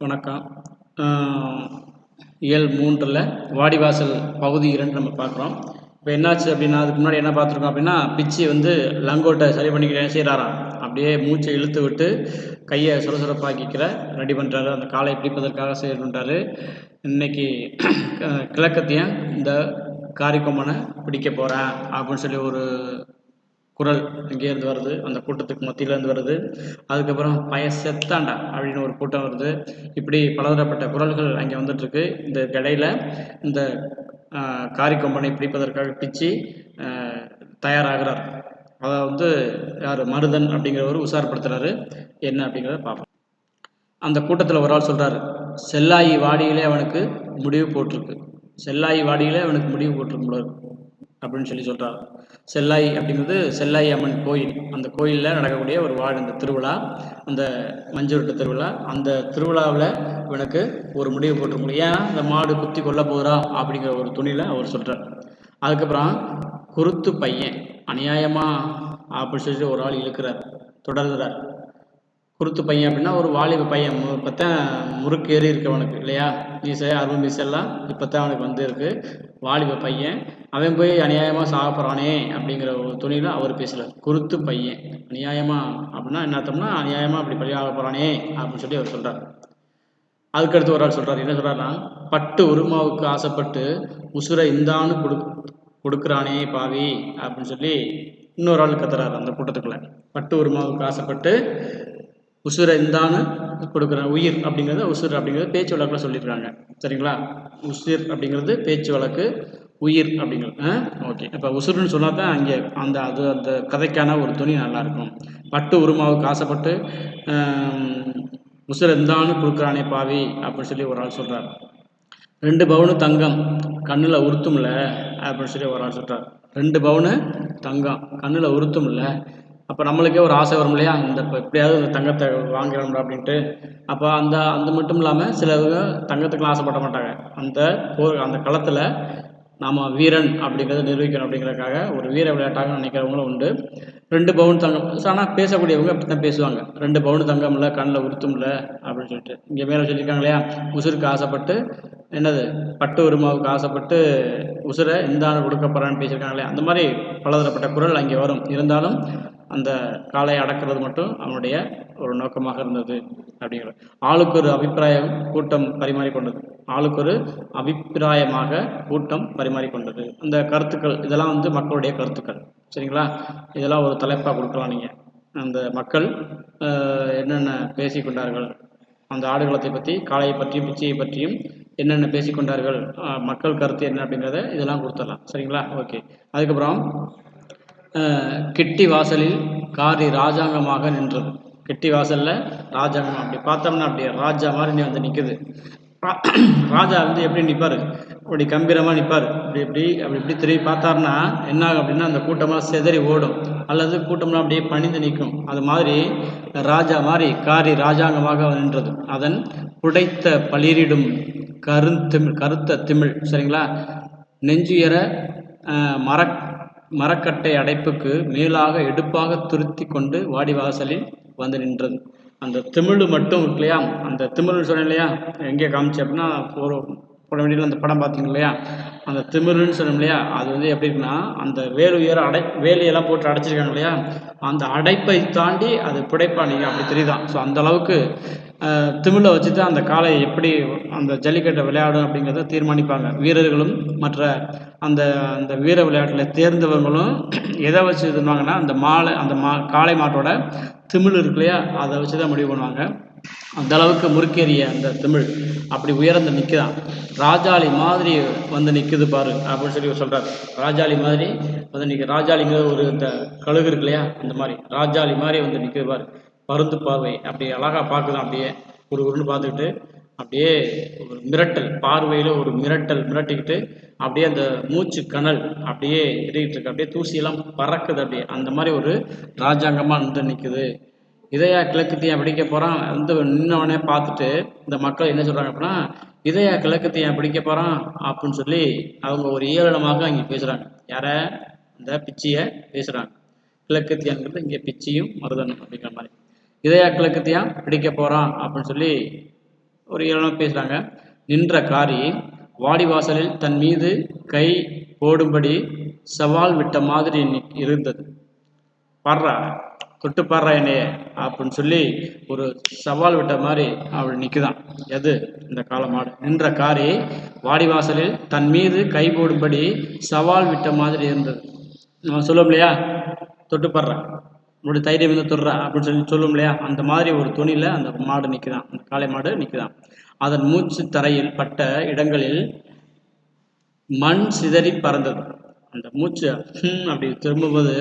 வணக்கம். இயல் மூன்றில் வாடிவாசல் பகுதி இரண்டு நம்ம பார்க்குறோம். இப்போ என்னாச்சு அப்படின்னா அதுக்கு முன்னாடி என்ன பார்த்துருக்கோம் அப்படின்னா பிச்சி வந்து லங்கோட்டை சரி பண்ணிக்கிறேன் செய்கிறாராம். அப்படியே மூச்சை இழுத்து விட்டு கையை சுரசுரப்பாக்கிக்கிற ரெடி பண்ணுறாரு அந்த காலை பிடிப்பதற்காக செய்யணுன்றாரு இன்னைக்கு கிழக்கத்தையும் இந்த காரிக்கொம்பனை பிடிக்க போகிறேன் அப்படின்னு சொல்லி ஒரு குரல் இங்கேருந்து வருது? அந்த கூட்டத்துக்கு மத்தியிலேருந்து வருது. அதுக்கப்புறம் பய செத்தாண்டா அப்படின்னு ஒரு கூட்டம் வருது. இப்படி பலதரப்பட்ட குரல்கள் அங்கே வந்துட்டுருக்கு. இந்த இடையில இந்த ஆஹ், காரிக்கொம்பனை பிடிப்பதற்காக பிச்சு தயாராகிறார். அதை வந்து யார்? மருதன் அப்படிங்கிறவர் உஷார்படுத்துறாரு. என்ன அப்படிங்கிறத பார்ப்போம். அந்த கூட்டத்தில் ஒரு ஆள் சொல்கிறாரு செல்லாயி வாடியிலே அவனுக்கு முடிவு போட்டிருக்கு. செல்லாயி வாடியிலே அவனுக்கு முடிவு போட்டிருக்கு அப்படின்னு சொல்லி சொல்கிறார் செல்லாய் அப்படிங்கிறது செல்லாய் அம்மன் கோயில். அந்த கோயிலில் நடக்கக்கூடிய ஒரு வாழ் இந்த திருவிழா அந்த மஞ்சுருட்டு திருவிழா. அந்த திருவிழாவில் இவனுக்கு ஒரு முடிவு போட்டிருக்கணும். ஏன் இந்த மாடு குத்தி கொல்ல போகிறா அப்படிங்கிற ஒரு துணியில் அவர் சொல்கிறார் அதுக்கப்புறம் குருத்து பையன் அநியாயமா அப்படின்னு சொல்லிட்டு ஒரு ஆள் இழுக்கிறார் தொடர்கிறார். குருத்து பையன் அப்படின்னா ஒரு வாலிப பையன். இப்போ தான் முறுக்கு ஏறி இருக்கவனுக்கு இல்லையா? மீசை அருள் மீசெல்லாம் இப்போ தான் அவனுக்கு வந்து இருக்கு வாலிப பையன். அவன் போய் அநியாயமாக சாகப்படுறானே அப்படிங்கிற ஒரு துணியில் அவர் பேசல. குருத்து பையன். அநியாயமா அப்படின்னா என்ன அர்த்தம்னா அநியாயமாக அப்படி பழியாக போகிறானே அப்படின்னு சொல்லி அவர் சொல்கிறார் அதுக்கடுத்து ஒரு ஆள் சொல்கிறார் என்ன சொல்கிறாருன்னா பட்டு உருமாவுக்கு ஆசைப்பட்டு உசுரை இந்தான்னு கொடு கொடுக்குறானே பாவி அப்படின்னு சொல்லி இன்னொரு ஆள் கத்துறாரு அந்த கூட்டத்துக்குள்ள. பட்டு உருமாவுக்கு ஆசைப்பட்டு உசுரை இந்தான்னு கொடுக்குறேன் உயிர் அப்படிங்கிறது உசுர் அப்படிங்கிறது பேச்சு வழக்கில் சொல்லியிருக்காங்க சரிங்களா? உசிர் அப்படிங்கிறது பேச்சு வழக்கு உயிர் அப்படிங்கிறது. ஓகே. இப்போ உசுருன்னு சொன்னால் தான் அங்கே அந்த அது அந்த கதைக்கான ஒரு துணி நல்லாயிருக்கும் பட்டு உருமாவுக்கு ஆசைப்பட்டு உசுர் உசுரை இந்தான்னு கொடுக்குறானே பாவி அப்படின்னு சொல்லி ஒரு ஆள் சொல்கிறார் ரெண்டு பவுனு தங்கம் கண்ணில் உறுத்தும்ல அப்படின்னு சொல்லி ஒரு ஆள் சொல்கிறார் ரெண்டு பவுனு தங்கம் கண்ணில் உறுத்தும்ல அப்போ நம்மளுக்கே ஒரு ஆசை வரும் இல்லையா? இந்த இப்போ எப்படியாவது தங்கத்தை வாங்கிடணும் அப்படின்ட்டு. அப்போ அந்த அந்த மட்டும் இல்லாமல் சிலவங்க தங்கத்துக்குலாம் ஆசைப்பட மாட்டாங்க. அந்த போர் அந்த களத்தில் நாம் வீரன் அப்படிங்கிறத நிரூபிக்கணும் அப்படிங்கிறதுக்காக ஒரு வீர விளையாட்டாக நினைக்கிறவங்களும் உண்டு. ரெண்டு பவுன் தங்கம். ஆனால் பேசக்கூடியவங்க அப்படி தான் பேசுவாங்க. ரெண்டு பவுன் தங்கம்ல கண்ணில் உறுத்தும்ல அப்படின்னு சொல்லிட்டு. இங்கே மேலே சொல்லியிருக்காங்க இல்லையா? உசுருக்கு ஆசைப்பட்டு என்னது? பட்டு உருமாவுக்கு ஆசைப்பட்டு உசுரை இந்தாண்டு கொடுக்க போகிறான்னு பேசியிருக்காங்க இல்லையா? அந்த மாதிரி பலதரப்பட்ட குரல் அங்கே வரும். இருந்தாலும் அந்த காலை அடக்கிறது மட்டும் அவனுடைய ஒரு நோக்கமாக இருந்தது அப்படிங்கிறது ஆளுக்கு ஒரு அபிப்பிராயம் கூட்டம் பரிமாறிக்கொண்டது ஆளுக்கு ஒரு அபிப்பிராயமாக கூட்டம் பரிமாறிக்கொண்டது அந்த கருத்துக்கள் இதெல்லாம் வந்து மக்களுடைய கருத்துக்கள். சரிங்களா? இதெல்லாம் ஒரு தலைப்பாக கொடுக்கலாம் நீங்கள் அந்த மக்கள் என்னென்ன பேசிக்கொண்டார்கள் அந்த ஆடுகளத்தை பற்றி காளையை பற்றியும் பிச்சையை பற்றியும் என்னென்ன பேசிக்கொண்டார்கள் மக்கள் கருத்து என்ன அப்படிங்கிறத இதெல்லாம் கொடுத்துடலாம். சரிங்களா? ஓகே. அதுக்கப்புறம் கிட்டி வாசலில் காரி ராஜாங்கமாக நின்றது. கிட்டி வாசலில் ராஜாங்கம். அப்படி பார்த்தோம்னா அப்படியே ராஜா மாதிரி நீ வந்து நிற்குது ராஜா வந்து எப்படி நிற்பாரு அப்படி கம்பீரமாக நிற்பார் இப்படி இப்படி அப்படி இப்படி திரும்பி பார்த்தாருன்னா என்ன ஆகும் அப்படின்னா அந்த கூட்டமாக சிதறி ஓடும். அல்லது கூட்டம்லாம் அப்படியே பணிந்து நிற்கும். அது மாதிரி ராஜா மாதிரி காரி ராஜாங்கமாக நின்றது. அதன் புடைத்த பளிரிடும் கருந்திமிழ் கருத்த திமிழ் சரிங்களா? நெஞ்சுயர மர மரக் மரக்கட்டை அடைப்புக்கு மேலாக எடுப்பாக துருத்தி கொண்டு வாடிவாசலில் வந்து நின்றது. அந்த திமிழ் மட்டும் இருக்கு இல்லையா அந்த திமிழ்னு சொன்னேன் இல்லையா? எங்கே காமிச்சு அப்படின்னா ஒரு போன வேண்டியில் அந்த படம் பார்த்தீங்க இல்லையா? அந்த திமிருன்னு சொன்னோம் இல்லையா? அது வந்து எப்படி இருக்குன்னா அந்த வேலு உயர அடை வேலையெல்லாம் போட்டு அடைச்சிருக்காங்க இல்லையா? அந்த அடைப்பை தாண்டி அது புடைப்பா நீங்கள் அப்படி தெரியுதான் ஸோ அந்த அளவுக்கு திமிழை திமிலை வச்சு தான் அந்த காலை எப்படி அந்த ஜல்லிக்கட்டை விளையாடும் அப்படிங்கிறத தீர்மானிப்பாங்க. வீரர்களும் மற்ற அந்த அந்த வீர விளையாட்டில் தேர்ந்தவங்களும் எதை வச்சு இருந்தாங்கன்னா அந்த மாலை அந்த மா காளை மாட்டோட திமிழ் இருக்கு இல்லையா? அதை வச்சு தான் முடிவு பண்ணுவாங்க. அந்த அளவுக்கு முறுக்கேறிய அந்த தமிழ் அப்படி உயர்ந்து நிற்குதான் ராஜாளி மாதிரி வந்து நிற்குது பாரு அப்படின்னு சொல்லி சொல்கிறார் ராஜாளி மாதிரி வந்து நிற்க ராஜாளிங்கிற ஒரு இந்த கழுகு இருக்கு இல்லையா? அந்த மாதிரி ராஜாளி மாதிரி வந்து நிற்குது பாரு. பருந்து பார்வை அப்படி அழகாக பார்க்குதான் அப்படியே ஒரு குருன்னு பார்த்துக்கிட்டு அப்படியே ஒரு மிரட்டல் பார்வையில் ஒரு மிரட்டல் மிரட்டிக்கிட்டு அப்படியே அந்த மூச்சு கணல் அப்படியே இடிக்கிட்டு இருக்கு. அப்படியே தூசியெல்லாம் பறக்குது அப்படியே. அந்த மாதிரி ஒரு ராஜாங்கமாக நின்று நிற்குது இதயா கிழக்குத்தையும் பிடிக்க போகிறான் வந்து நின்னவனே பார்த்துட்டு இந்த மக்கள் என்ன சொல்கிறாங்க அப்படின்னா இதயா கிழக்குத்தையும் பிடிக்க போகிறான் அப்படின்னு சொல்லி அவங்க ஒரு ஏளனமாக இங்கே பேசுகிறாங்க யார? இந்த பிச்சியை பேசுகிறாங்க கிழக்குத்தியாங்கிறது இங்கே பிச்சியும் மருதனும் அப்படிங்கிற மாதிரி. இதயா கிழக்குத்தியான் பிடிக்க போகிறான் அப்படின்னு சொல்லி ஒரு ஏளனம் பேசுகிறாங்க நின்ற காரி வாடிவாசலில் தன் மீது கை போடும்படி சவால் விட்ட மாதிரி நி- இருந்தது. பாடுறா தொட்டு பாடுறா என்னைய அப்படின்னு சொல்லி ஒரு சவால் விட்ட மாதிரி அவள் நிற்குதான் எது இந்த காலமாடு நின்ற காரி வாடிவாசலில் தன் மீது கை போடும்படி சவால் விட்ட மாதிரி இருந்தது. நம்ம சொல்லுவோம் இல்லையா? தொட்டு பாடுறா உன்னோட தைரியம் வந்து தொடுறா அப்படின்னு சொல்லி சொல்லுவோம் இல்லையா? அந்த மாதிரி ஒரு துணியில் அந்த மாடு நிற்குதான் காளை மாடு நிற்குதான் அதன் மூச்சு தரையில் பட்ட இடங்களில் மண் சிதறி பறந்தது. அந்த மூச்சு அப்படி திரும்பும்போது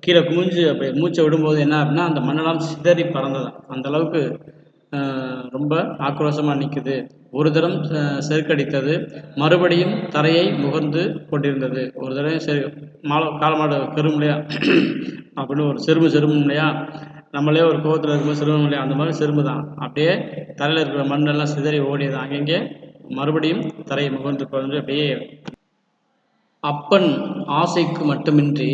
கீழே குமிஞ்சு அப்படி மூச்சை விடும்போது என்ன அப்படின்னா அந்த மண்ணெல்லாம் சிதறி பறந்ததான் அந்த அளவுக்கு ஆஹ், ரொம்ப ஆக்ரோஷமாக நிற்குது ஒரு தரம் செருக்கடித்தது. மறுபடியும் தரையை முகர்ந்து கொண்டிருந்தது. ஒரு தடவை செரு மாலை காலமாடு கரும் இல்லையா அப்படின்னு ஒரு செரும்பு செரும்பும் இல்லையா நம்மளே ஒரு கோவத்தில் இருக்கும்போது செரும்பும் இல்லையா அந்த மாதிரி செரும்பு தான். அப்படியே தரையில் இருக்கிற மண்ணெல்லாம் சிதறி ஓடியது. அங்கங்கே மறுபடியும் தரையை முகர்ந்து கொண்டு அப்படியே அப்பன் ஆசைக்கு மட்டுமின்றி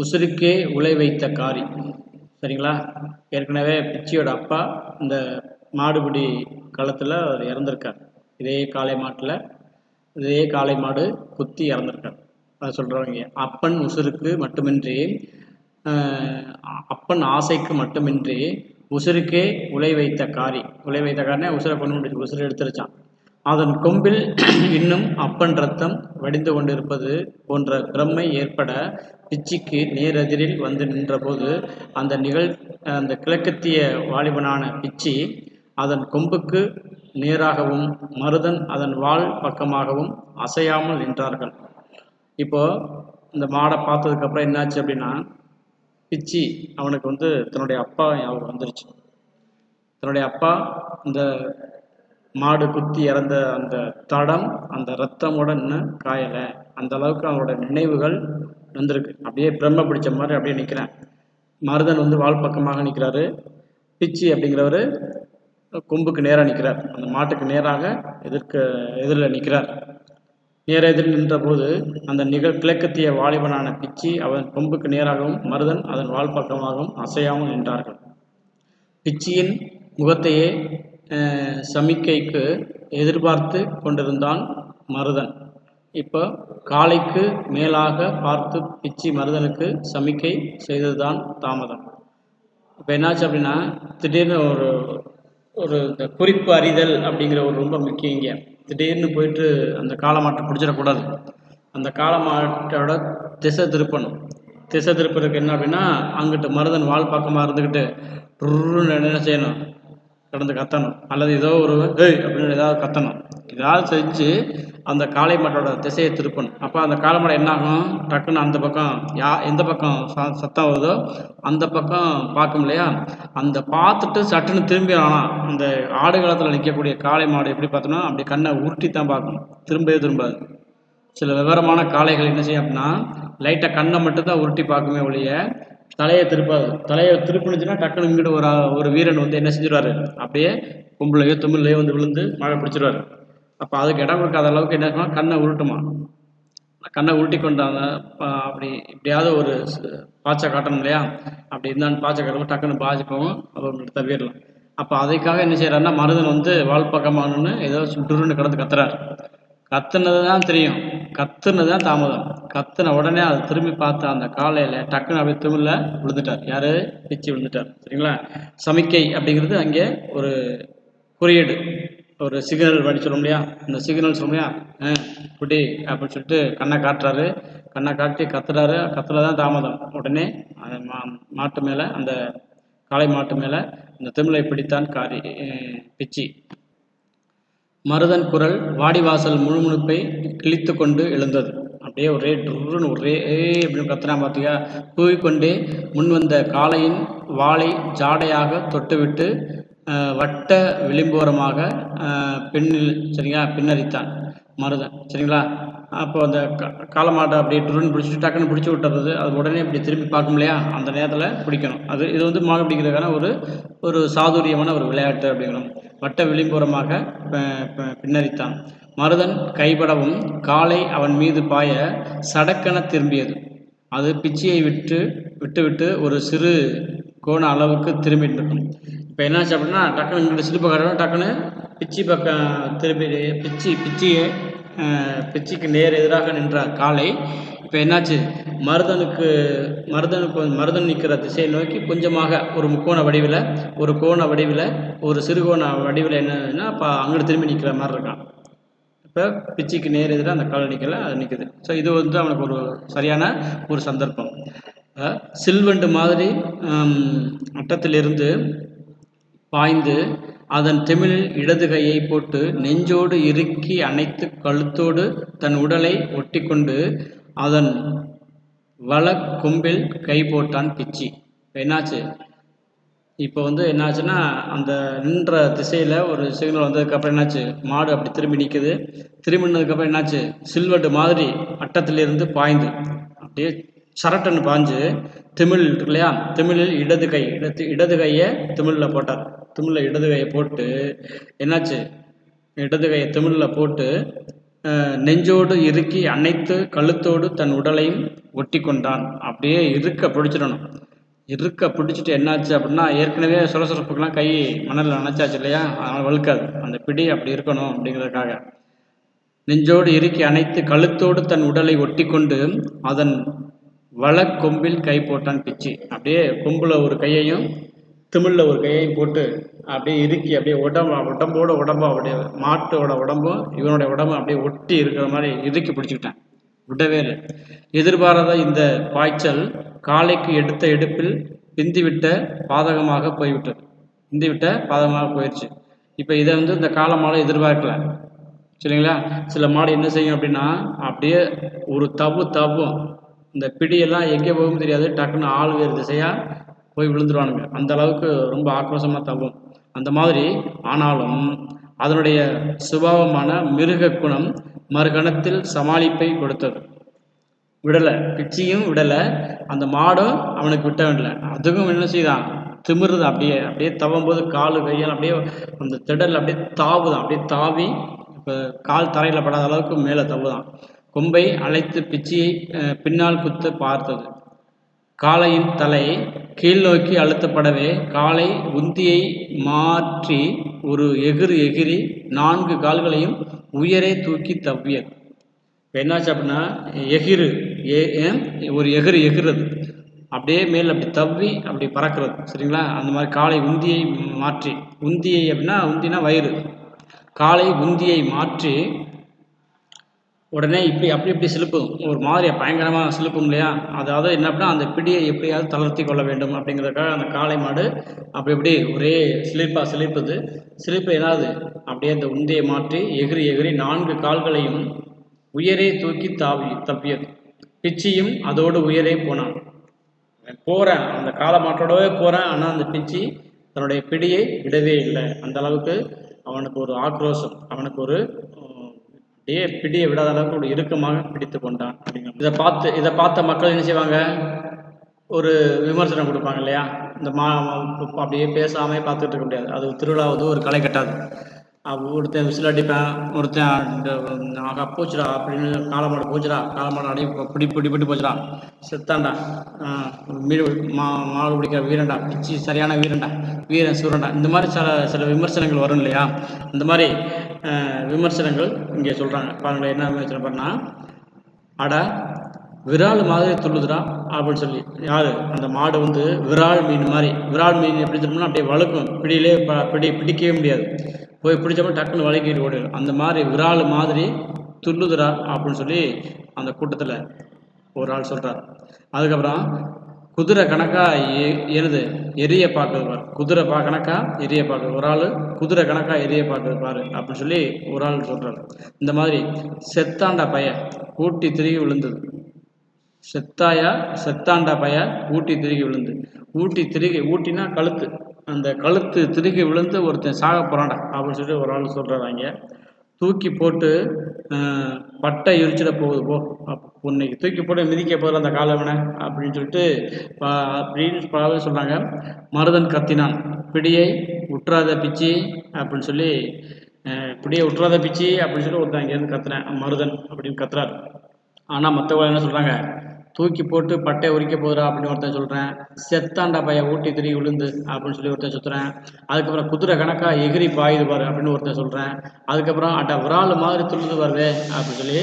உசுருக்கே உலை வைத்த காரி. சரிங்களா? ஏற்கனவே பிச்சியோட அப்பா இந்த மாடுபிடி களத்தில் அவர் இறந்துருக்கார். இதே காளை மாட்டில் இதே காளை மாடு குத்தி இறந்துருக்கார். அதை சொல்கிறவங்க அப்பன் உசுருக்கு மட்டுமின்றி அப்பன் ஆசைக்கு மட்டுமின்றி உசுருக்கே உலை வைத்த காரி. உலை வைத்த காரனே உசுரை கொண்டு முடிச்சு உசுரை எடுத்துருச்சான். அதன் கொம்பில் இன்னும் அப்பன் ரத்தம் வடிந்து கொண்டிருப்பது போன்ற பிரம்மை ஏற்பட பிச்சிக்கு நேரெதிரில் வந்து நின்றபோது அந்த நிகழ் அந்த கிழக்கத்திய வாலிபனான பிச்சி அதன் கொம்புக்கு நேராகவும் மருதன் அதன் வால் பக்கமாகவும் அசையாமல் நின்றார்கள். இப்போ இந்த மாடை பார்த்ததுக்கப்புறம் என்னாச்சு அப்படின்னா பிச்சி அவனுக்கு வந்து தன்னுடைய அப்பா ஞாபகம் வந்துருச்சு. தன்னுடைய அப்பா இந்த மாடு குத்தி இறந்த அந்த தடம் அந்த ரத்தமோட இன்னும் காயலை. அந்த அளவுக்கு அவனோட நினைவுகள் வந்திருக்கு. அப்படியே பிரம்ம பிடிச்ச மாதிரி அப்படியே நிற்கிறேன் மருதன் வந்து வால் பக்கமாக நிற்கிறாரு பிச்சி அப்படிங்கிறவர் கொம்புக்கு நேராக நிற்கிறார் அந்த மாட்டுக்கு நேராக எதிர்க்க எதிரில் நிற்கிறார் நேர எதிரில் நின்றபோது அந்த நிகழ் கிழக்கத்திய வாலிபனான பிச்சி அவன் கொம்புக்கு நேராகவும் மருதன் அதன் வால் பக்கமாகவும் அசையாமல் நின்றார்கள். பிச்சியின் முகத்தையே சமிக்கைக்கு எதிர்பார்த்து கொண்டிருந்தான் மருதன். இப்போ காலைக்கு மேலாக பார்த்து பிச்சி மருதனுக்கு சமிக்கை செய்ததுதான் தாமதம். இப்போ என்னாச்சு அப்படின்னா திடீர்னு ஒரு ஒரு இந்த குறிப்பு அறிதல் அப்படிங்கிற ஒரு ரொம்ப முக்கியம் இங்கே. திடீர்னு போயிட்டு அந்த காளை மாட்டை பிடிச்சிடக்கூடாது. அந்த காளை மாட்டோட திசை திருப்பணும். திசை திருப்பதுக்கு என்ன அப்படின்னா அங்கிட்டு மருதன் வால் பக்கமாக இருந்துக்கிட்டு ருன்னு என்ன செய்யணும்? கடந்து கத்தணும். அல்லது ஏதோ ஒரு ஏய் அப்படின்னு ஏதாவது கத்தணும். ஏதாவது செஞ்சு அந்த காளை மாட்டோட திசையை திருப்பணும். அப்போ அந்த காளை மாடை என்ன ஆகும் டக்குன்னு அந்த பக்கம் யா எந்த பக்கம் ச- சத்தம் வருதோ அந்த பக்கம் பார்க்கும் இல்லையா? அந்த பார்த்துட்டு சட்டுன்னு திரும்பி ஆனால் அந்த ஆடு காலத்தில் நிற்கக்கூடிய காளை மாடு எப்படி பார்த்தோம்னா அப்படி கண்ணை உருட்டி தான் பார்க்கணும். திரும்பவே திரும்பாது. சில விவரமான காளைகள் என்ன செய்யும் அப்படின்னா லைட்டாக கண்ணை மட்டும்தான் உருட்டி பார்க்குமே ஒழிய தலையை திருப்பாது தலையை திருப்பினுச்சுன்னா டக்குனு இங்கிட்டு ஒரு ஒரு வீரன் வந்து என்ன செஞ்சிருவாரு? அப்படியே கும்பலையோ தும்மிலையோ வந்து விழுந்து மழை பிடிச்சிருவாரு. அப்போ அதுக்கு இடம் கொடுக்காத அளவுக்கு என்ன பண்ணும் கண்ணை உருட்டுமா? கண்ணை உருட்டி கொண்டாங்க அப்படி இப்படியாவது ஒரு ச- பாய்ச்சை காட்டணும் இல்லையா? அப்படி இருந்தான்னு பாய்ச்சை காட்டும் டக்குன்னு பாய்ச்சிப்போம் அப்புறம் தவிரலாம் அப்போ அதுக்காக என்ன செய்யறாருன்னா மருதன் வந்து வால் பக்கமானு ஏதோ சுட்டுருன்னு கடந்து கத்துறாரு. கத்துனது தான் தெரியும். கத்துனது தான் தாமதம். கத்துன உடனே அதை திரும்பி பார்த்த அந்த காலையில் டக்குன்னு அப்படியே திமில்ல விழுந்துட்டார். யார்? பிச்சு விழுந்துட்டார். சரிங்களா? சமிக்கை அப்படிங்கிறது அங்கே ஒரு குறியீடு. ஒரு சிக்னல் வழி சொல்ல முடியா? இந்த சிக்னல் சொல்ல முடியா? ஆ, குட்டி அப்படின்னு சொல்லிட்டு கண்ணை காட்டுறாரு. கண்ணை காட்டி கத்துறாரு. கத்துல தான் தாமதம். உடனே அந்த மா மாட்டு மேலே அந்த காளை மாட்டு மேலே இந்த திமிலை பிடித்தான் காரி பிச்சு பிச்சி. மருதன் குரல் வாடிவாசல் முழுமுணுப்பை கிழித்து கொண்டு எழுந்தது. அப்படியே ஒரே டுருன்னு ஒரே அப்படின்னு கத்துனா பார்த்தியா கூவிக்கொண்டே முன் வந்த காளையின் வாளை ஜாடையாக தொட்டுவிட்டு வட்ட விளிம்போரமாக பின்னில் சரிங்களா? பின்னரித்தான் மருதன். சரிங்களா? அப்போ அந்த க- காளமாட்டை அப்படியே டுருன்னு பிடிச்சி டக்குன்னு பிடிச்சி விட்டுறது அது உடனே இப்படி திரும்பி பார்க்கும் இல்லையா? அந்த நேரத்தில் பிடிக்கணும். அது இது வந்து மாக பிடிக்கிறதுக்கான ஒரு ஒரு சாதுரியமான ஒரு விளையாட்டு அப்படிங்கிறோம் வட்ட வெளிப்புறமாக பின்னரித்தான். மருதன் கைபடவும் காலை அவன் மீது பாய சடக்கென திரும்பியது. அது பிச்சியை விட்டு விட்டுவிட்டு ஒரு சிறு கோண அளவுக்கு திரும்பிட்டு இருக்கும். இப்போ என்னாச்சு அப்படின்னா டக்குனு இங்கிட்ட சிலிப்பை டக்குன்னு பிச்சி பக்கம் திரும்பி பிச்சி பிச்சியை பிச்சிக்கு நேர் எதிராக நின்ற காலை இப்போ என்னாச்சு? மருதனுக்கு மருதனுக்கு மருதன் நிற்கிற திசையை நோக்கி கொஞ்சமாக ஒரு முக்கோண வடிவில் ஒரு கோண வடிவில் ஒரு சிறுகோண வடிவில் என்னன்னா இப்போ அங்கிட்டு திரும்பி நிற்கிற மாதிரி இருக்கான். இப்போ பிச்சிக்கு நேர் எதிராக அந்த கால நிற்கல அது நிற்குது ஸோ இது வந்து அவனுக்கு ஒரு சரியான ஒரு சந்தர்ப்பம். சில்வண்டு மாதிரி அட்டத்திலிருந்து பாய்ந்து அதன் தமிழில் இடது கையை போட்டு நெஞ்சோடு இறுக்கி அணைத்து கழுத்தோடு தன் உடலை ஒட்டி கொண்டு அதன் வலக் கொம்பில் கை போட்டான் பிச்சி. என்னாச்சு? இப்போ வந்து என்னாச்சுன்னா அந்த நின்ற திசையில் ஒரு சிக்னல் வந்ததுக்கப்புறம் என்னாச்சு? மாடு அப்படி திரும்பி நிற்குது திரும்பினதுக்கப்புறம் என்னாச்சு? சில்வட்டு மாதிரி அட்டத்திலிருந்து பாய்ந்து. அப்படியே சரட்டன்னு பாஞ்சு திமிழ் இருக்கு இல்லையா திமிழில் இடது கை இடது இடது கையை திமிழில் போட்டார். தமிழில் இடது கையை போட்டு என்னாச்சு? இடது கையை திமிழில் போட்டு நெஞ்சோடு இறுக்கி அணைத்து கழுத்தோடு தன் உடலையும் ஒட்டி கொண்டான் அப்படியே இருக்க பிடிச்சிடணும். இருக்க பிடிச்சிட்டு என்னாச்சு அப்படின்னா ஏற்கனவே சுரசுரப்புக்கெல்லாம் கை மணலில் அணைச்சாச்சு இல்லையா? அதனால் வழுக்காது. அந்த பிடி அப்படி இருக்கணும் அப்படிங்கிறதுக்காக. நெஞ்சோடு இறுக்கி அணைத்து கழுத்தோடு தன் உடலை ஒட்டி கொண்டு அதன் வலக்கொம்பில் கை போட்டான் பிச்சு. அப்படியே கொம்பில் ஒரு கையையும் திமிழ்ல ஒரு கையையும் போட்டு அப்படியே இறுக்கி அப்படியே உடம்பு உடம்போட உடம்பு அப்படியே மாட்டோட உடம்பும் இவனுடைய உடம்பு அப்படியே ஒட்டி இருக்கிற மாதிரி இறுக்கி பிடிச்சிக்கிட்டேன். விடவே இல்லை. எதிர்பாராத இந்த பாய்ச்சல் காலைக்கு எடுத்த எடுப்பில் பிந்திவிட்ட பாதகமாக போய்விட்டது. பிந்திவிட்ட பாதகமாக போயிடுச்சு இப்போ இதை வந்து இந்த காளை எதிர்பார்க்கல. சரிங்களா? சில மாடு என்ன செய்யும் அப்படின்னா அப்படியே ஒரு தவு தவும் இந்த பிடியெல்லாம் எங்கே போகும் தெரியாது. டக்குன்னு ஆள் வேறு திசையாக போய் விழுந்துருவானுங்க. அந்த அளவுக்கு ரொம்ப ஆக்ரோஷமாக தவும் அந்த மாதிரி ஆனாலும் அதனுடைய சுபாவமான மிருக குணம் மறுகணத்தில் சமாளிப்பை கொடுத்தது. விடலை. பிச்சியும் விடலை. அந்த மாடும் அவனுக்கு விட்ட விடல அதுவும் என்ன செய்தான்? திமிருது. அப்படியே அப்படியே தவும்போது காலு கையால் அப்படியே அந்த திடல் அப்படியே தாவுதான். அப்படியே தாவி இப்போ கால் தரையில் படாத அளவுக்கு மேலே தவுதான் கொம்பை அழைத்து பிச்சியை பின்னால் குத்து பார்த்தது. காளையின் தலை கீழ் நோக்கி அழுத்தப்படவே காளை உந்தியை மாற்றி ஒரு எகிறு எகிரி நான்கு கால்களையும் உயரே தூக்கி தவ்வியது. இப்போ என்னாச்சு அப்படின்னா எகிறு ஏ ஏன் ஒரு எகிறு எகிறது அப்படியே மேல் அப்படி தவ்வி அப்படி பறக்கிறது. சரிங்களா? அந்த மாதிரி காளை உந்தியை மாற்றி. உந்தியை அப்படின்னா உந்தினா வயிறு. காளை உந்தியை மாற்றி உடனே இப்படி அப்படி இப்படி சிலுப்பும் ஒரு மாதிரி பயங்கரமாக சிலுப்பும் இல்லையா? அதாவது என்ன அப்படின்னா அந்த பிடியை எப்படியாவது தளர்த்தி கொள்ள வேண்டும் அப்படிங்கிறதுக்காக அந்த காளை மாடு அப்படி இப்படி ஒரே சிலிப்பாக சிலிப்புது. சிலிப்பு ஏதாவது அப்படியே அந்த உந்தியை மாற்றி எகிரி எகிரி நான்கு கால்களையும் உயரே தூக்கி தாவி தப்பியது பிச்சியும் அதோடு உயரே போனான். போகிறேன் அந்த காளை மாட்டோடவே போகிறேன் ஆனால் அந்த பிச்சி தன்னுடைய பிடியை விடவே இல்லை. அந்த அளவுக்கு அவனுக்கு ஒரு ஆக்ரோஷம் அவனுக்கு ஒரு அப்படியே பிடியை விடாத அளவுக்கு ஒரு இறுக்கமாக பிடித்து கொண்டான் அப்படிங்கிற இதை பார்த்து இதை பார்த்த மக்கள் என்ன செய்வாங்க? ஒரு விமர்சனம் கொடுப்பாங்க இல்லையா? இந்த மா அப்படியே பேசாமல் பார்த்துட்டு இருக்க முடியாது. அது திருவிழா வந்து ஒரு களை கட்டாது. ஒருத்தன் விசில் அடிப்பேன் ஒருத்தன் இந்த ஆகா போச்சுடா அப்படின்னு காலமாடு போச்சுடா காலமாடு அடி பிடி பிடி பிடி போச்சுடா. செத்தாண்டா மீடு மா மாடு பிடிக்கிற வீரண்டா பிச்சு சரியான வீரண்டா வீரன் சூரண்டா இந்த மாதிரி சில சில விமர்சனங்கள் வரும் இல்லையா? இந்த மாதிரி விமர்சனங்கள் இங்கே சொல்கிறாங்க பாருங்களேன் என்ன விமர்சனம் பண்ணால் அட விரால் மாதிரி துள்ளுதுடா அப்படின்னு சொல்லி. யார்? அந்த மாடு வந்து விரால் மீன் மாதிரி. விரால் மீன் எப்படி சொல்லணும்னா அப்படியே வளர்க்கும் பிடியிலே ப- பிடி பிடிக்கவே முடியாது. போய் பிடிச்சப்போ டக்குன்னு வளைக்கிட்டு ஓடிடும். அந்த மாதிரி விரால் மாதிரி துள்ளுதுடா அப்படின்னு சொல்லி அந்த கூட்டத்தில் ஒரு ஆள் சொல்கிறார் அதுக்கப்புறம் குதிரை கணக்காக எ- எரிய பார்க்குது குதிரை பா கணக்காக எரிய பார்க்குற ஒரு ஆள் குதிரை கணக்காக எரிய பார்க்குது அப்படின்னு சொல்லி ஒரு ஆள் சொல்கிறார் இந்த மாதிரி செத்தாண்டா பையன் ஊட்டி திருகி விழுந்தது. செத்தாயா? செத்தாண்டா பைய ஊட்டி திருகி விழுந்து. ஊட்டி திருகி ஊட்டினா கழுத்து. அந்த கழுத்து திருகி விழுந்து ஒருத்தன் சாக போகிறான்டா அப்படின்னு சொல்லி ஒரு ஆள் சொல்கிறாங்க தூக்கி போட்டு பட்டை எரிச்சிட போகுது போ உன்னைக்கு தூக்கி போட்டு மிதிக்க போதில் அந்த காலவனை அப்படின்னு சொல்லிட்டு பா- அப்படின்னு பல சொல்கிறாங்க மருதன் கத்தினான் பிடியை உற்றாத பிச்சி அப்படின்னு சொல்லி இப்படியே பிடியை உற்றாத பிச்சி அப்படின்னு சொல்லி ஒருத்தன் இங்கேருந்து கத்துனேன். மருதன் அப்படின்னு கத்துறாரு. ஆனால் மற்றவங்க என்ன சொல்கிறாங்க தூக்கி போட்டு பட்டை உரிக்க போகிறா அப்படின்னு ஒருத்தன் சொல்கிறேன் செத்தாண்டா பைய ஊட்டி திரி விழுந்து அப்படின்னு சொல்லி ஒருத்தன் சுற்றுறேன் அதுக்கப்புறம் குதிரை கணக்காக எகிரி பாயுது பாரு அப்படின்னு ஒருத்தன் சொல்கிறேன் அதுக்கப்புறம் அட்ட விரால் மாதிரி துள்ளுது வருது அப்படின்னு சொல்லி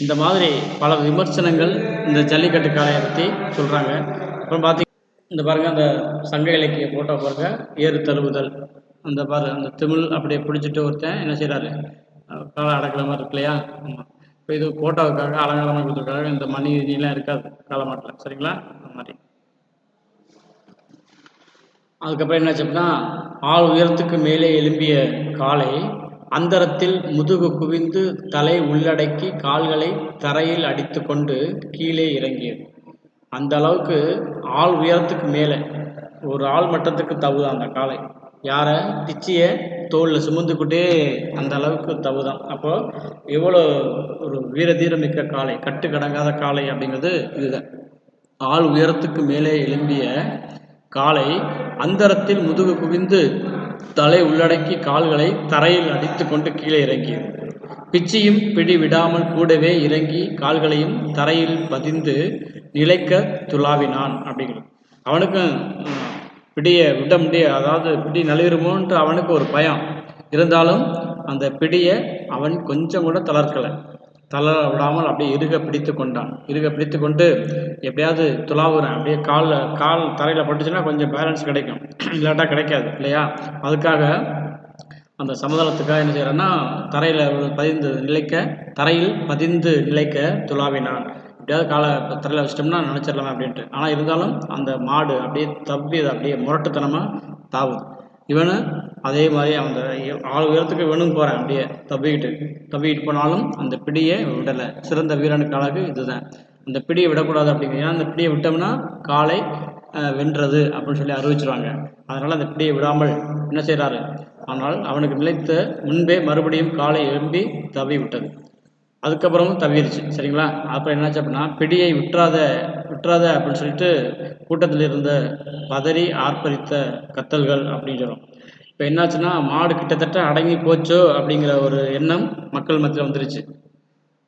இந்த மாதிரி பல விமர்சனங்கள் இந்த ஜல்லிக்கட்டு காளையை பற்றி சொல்கிறாங்க அப்புறம் பார்த்தி இந்த பாருங்க அந்த சங்க இலக்கிய போட்டோ பாருங்க. ஏறு தழுவுதல். அந்த பாரு அந்த திமிழ் அப்படியே பிடிச்சிட்டு ஒருத்தன் என்ன செய்கிறாரு காலை அடக்கிற மாதிரி இருக்கு இல்லையா ஆமாம் இப்போ இது போட்டோவுக்காக அலங்காரமாக கொடுத்துருக்காங்க. இந்த மணி இதெல்லாம் இருக்காது காலமாட்டில். சரிங்களா? அந்த மாதிரி. அதுக்கப்புறம் என்ன அப்படின்னா ஆள் உயரத்துக்கு மேலே எழும்பிய காலை அந்தரத்தில் முதுகு குவிந்து தலை உள்ளடக்கி கால்களை தரையில் அடித்துக்கொண்டு கீழே இறங்கியது. அந்த அளவுக்கு ஆள் உயரத்துக்கு மேலே ஒரு ஆள் மட்டத்துக்கு தவுதான் அந்த காளை யாரை? டிச்சியை தோளில் சுமந்துக்கிட்டே அந்த அளவுக்கு தவுதான். அப்போது எவ்வளோ ஒரு வீரதீரமிக்க காளை கட்டு கடங்காத காளை அப்படிங்கிறது இதுதான். ஆள் உயரத்துக்கு மேலே எழும்பிய காளை அந்தரத்தில் முதுகு குவிந்து தலை உள்ளடக்கி கால்களை தரையில் அடித்து கொண்டு கீழே இறங்கியது. பிச்சியும் பிடி விடாமல் கூடவே இறங்கி கால்களையும் தரையில் பதிந்து நிலைக்க துளாவினான் அப்படிங்கிறது. அவனுக்கும் பிடியை விட முடிய அதாவது பிடி நழுவிடுமோன்ட்டு அவனுக்கு ஒரு பயம். இருந்தாலும் அந்த பிடியை அவன் கொஞ்சம் கூட தளர்க்கலை. தளர விடாமல் அப்படியே இருக பிடித்து கொண்டான். இருக பிடித்து கொண்டு எப்படியாவது துளாவுறேன் அப்படியே காலில் கால் தரையில் பட்டுச்சுன்னா கொஞ்சம் பேலன்ஸ் கிடைக்கும். இல்லாட்டா கிடைக்காது இல்லையா? அதுக்காக அந்த சமதளத்துக்காக என்ன செய்கிறேன்னா தரையில் பதிந்து நிலைக்க தரையில் பதிந்து நிலைக்க துளாவினான் எப்படியாவது காலை தரையில் வச்சிட்டோம்னா நினச்சிடலாம் அப்படின்ட்டு. ஆனால் இருந்தாலும் அந்த மாடு அப்படியே தப்பி அதை அப்படியே முரட்டுத்தனமாக தாவுது. இவனு அதே மாதிரி அந்த ஆள் உயரத்துக்கு இவனும் போகிறான் அப்படியே தப்பிக்கிட்டு. தப்பிக்கிட்டு போனாலும் அந்த பிடியை விடலை. சிறந்த வீரனுக்கு அழகு இதுதான். அந்த பிடியை விடக்கூடாது அப்படிங்கிறது ஏன்னா அந்த பிடியை விட்டோம்னா காலை வென்றது அப்படின்னு சொல்லி அறிவிச்சிருவாங்க. அதனால் அந்த பிடியை விடாமல் என்ன செய்கிறாரு ஆனால் அவனுக்கு நிலைத்த முன்பே மறுபடியும் காலை எழும்பி தவி விட்டது அதுக்கப்புறமும் தவிருச்சு சரிங்களா? அப்புறம் என்னாச்சு அப்படின்னா பிடியை விட்டுறாத விட்டுறாத அப்படின்னு சொல்லிட்டு கூட்டத்தில் இருந்த பதறி ஆர்ப்பரித்த கத்தல்கள் அப்படின்னு சொல்லும் இப்போ என்னாச்சுன்னா மாடு கிட்டத்தட்ட அடங்கி போச்சோ அப்படிங்கிற ஒரு எண்ணம் மக்கள் மத்தியில் வந்துருச்சு.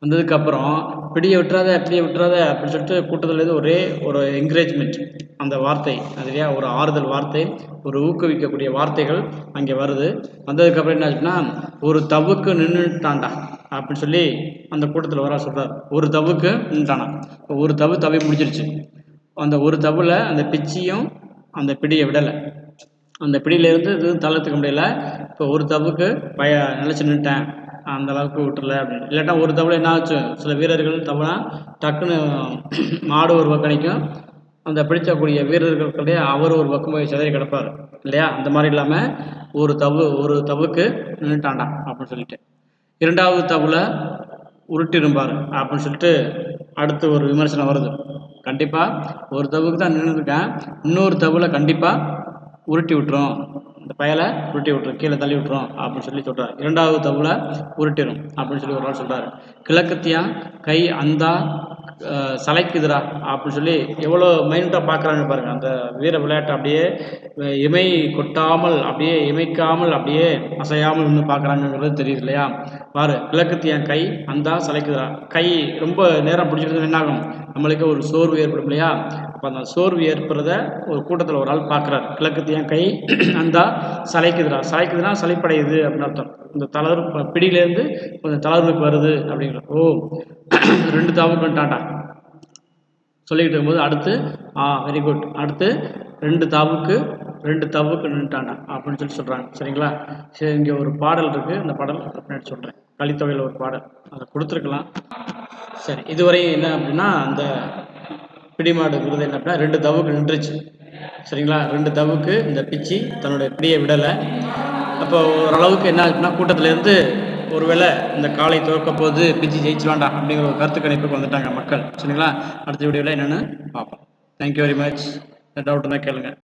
வந்ததுக்கப்புறம் பிடியை விட்டுறாத பிடியை விட்டுறாத அப்படின்னு சொல்லிட்டு கூட்டத்துலேருந்து ஒரே ஒரு என்கரேஜ்மெண்ட் அந்த வார்த்தை அதுலையா ஒரு ஆறுதல் வார்த்தை ஒரு ஊக்குவிக்கக்கூடிய வார்த்தைகள் அங்கே வருது. வந்ததுக்கப்புறம் என்னாச்சுன்னா ஒரு தவுக்கு நின்றுட்டான்டா அப்படின்னு சொல்லி அந்த கூட்டத்தில் வர சொல்கிறார் ஒரு தவுக்கு நின்றுட்டானா இப்போ ஒரு தவு தவி முடிஞ்சிருச்சு. அந்த ஒரு தவில் அந்த பிச்சியும் அந்த பிடியை விடலை. அந்த பிடியிலேருந்து இது தளர்த்துக்க முடியல. இப்போ ஒரு தவுக்கு பய நிலச்சி நின்ட்டேன் அந்த அளவுக்கு விட்டுல அப்படின்னு. இல்லாட்டா ஒரு தவளை என்ன ஆச்சு? சில வீரர்கள் தவளா டக்குன்னு மாடு ஒரு பக்கம் நிற்கும் அந்த பிடிச்சக்கூடிய வீரர்களுடைய அவர் ஒரு பக்கம் போய் சிதறி கிடப்பார். இல்லையா? அந்த மாதிரி இல்லாமல் ஒரு தவு ஒரு தவுக்கு நின்றுட்டாண்டா அப்படின்னு சொல்லிட்டு. இரண்டாவது தவுல உருட்டிருப்பார் அப்படின்னு சொல்லிட்டு அடுத்து ஒரு விமர்சனம் வருது. கண்டிப்பாக ஒரு தவுக்கு தான் நின்றுருக்கேன் இன்னொரு தவுல கண்டிப்பாக உருட்டி விட்டுரும். இந்த பயலை உருட்டி விட்டுரும் கீழே தள்ளி விட்டுரும் அப்படின்னு சொல்லி சொல்கிறார் இரண்டாவது தவுல உருட்டிடும் அப்படின்னு சொல்லி ஒரு ஆள் சொல்கிறார் கிழக்கத்தியா கை அந்தா சளைக்குதுடா அப்படின்னு சொல்லி எவ்வளோ மைனூட்டாக பார்க்குறாங்கன்னு பாருங்கள் அந்த வீர விளையாட்டை அப்படியே இமை கொட்டாமல் அப்படியே இமைக்காமல் அப்படியே அசையாமல் இன்னும் பார்க்குறாங்கங்கிறது தெரியுது இல்லையா? பாரு கிழக்கத்தியான் கை அந்தா சளைக்குதுடா. கை ரொம்ப நேரம் பிடிச்சிருந்தது என்னாகும் நம்மளுக்கு ஒரு சோர்வு ஏற்படும் இல்லையா? அப்போ அந்த சோர்வு ஏற்படுறத ஒரு கூட்டத்தில் ஒரு ஆள் பார்க்குறாரு கிழக்குத்தையும் கை அந்தா சளைக்குதுடா. சளைக்குதுன்னா சளைப்படையுது அப்படின்னு அர்த்தம். இந்த தளர்வு பிடியிலேருந்து கொஞ்சம் தளர்வுக்கு வருது அப்படிங்கிற ஓ ரெண்டு தாவுக்கு வந்துட்டான்டா சொல்லிக்கிட்டு இருக்கும்போது அடுத்து ஆ வெரி குட் அடுத்து ரெண்டு தாவுக்கு ரெண்டு தவுக்கு நின்றுட்டாண்டா அப்படின்னு சொல்லி சொல்கிறாங்க சரிங்களா? சரி இங்கே ஒரு பாடல் இருக்குது அந்த பாடல் அப்படின்னு சொல்கிறேன் கலித்தொகையில் ஒரு பாடல். அதை கொடுத்துருக்கலாம். சரி இதுவரை என்ன அப்படின்னா அந்த பிடிமாடு விருது என்ன அப்படின்னா ரெண்டு தவுக்கு நின்றுச்சு. சரிங்களா? ரெண்டு தவுக்கு இந்த பிச்சி தன்னுடைய பிடியை விடலை. அப்போ ஓரளவுக்கு என்ன ஆச்சுன்னா கூட்டத்திலேருந்து ஒருவேளை இந்த காலை துவக்க போது பிச்சி ஜெயிச்சிருவாண்டா அப்படிங்கிற ஒரு கருத்து கணிப்புக்கு வந்துட்டாங்க மக்கள். சரிங்களா? அடுத்த வீடியோவில் என்னென்னு பார்ப்போம். தேங்க்யூ வெரி மச் டவுட் தான் கேளுங்கள்